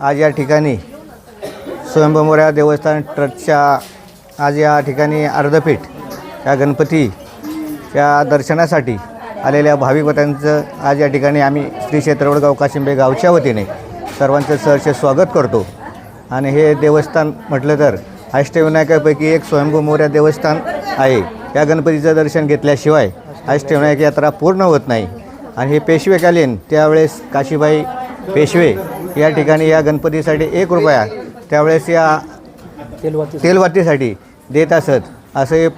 आज या ठिकाणी स्वयंभमोऱ्या देवस्थान ट्रस्टच्या आज या ठिकाणी अर्धपीठ या गणपतीच्या दर्शनासाठी आलेल्या भाविकवतांचं आज या ठिकाणी आम्ही श्री क्षेत्रवडगाव काशिंबे गावच्या वतीने सर्वांचं सहर्ष स्वागत करतो. आणि हे देवस्थान म्हटलं तर अष्टविनायकापैकी एक स्वयंभूमोऱ्या देवस्थान आहे. या गणपतीचं दर्शन घेतल्याशिवाय अष्टविनायक यात्रा पूर्ण होत नाही. आणि हे पेशवेकालीन त्यावेळेस काशीबाई पेशवे या ठिकाणी या गणपतीसाठी एक रुपया त्यावेळेस या तेलवातीसाठी. देत असत. असं हे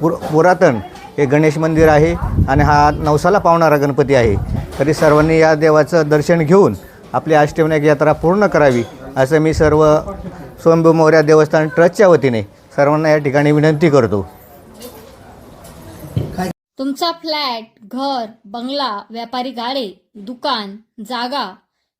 पुर पुरातन हे गणेश मंदिर आहे आणि हा नवसाला पावणारा गणपती आहे. तरी सर्वांनी या देवाचं दर्शन घेऊन आपली अष्टविनायक यात्रा पूर्ण करावी असं मी सर्व स्वयंभू मोर्या देवस्थान ट्रस्टच्या वतीने सर्वांना या ठिकाणी विनंती करतो. तुमचा फ्लॅट घर बंगला व्यापारी गाडे दुकान जागा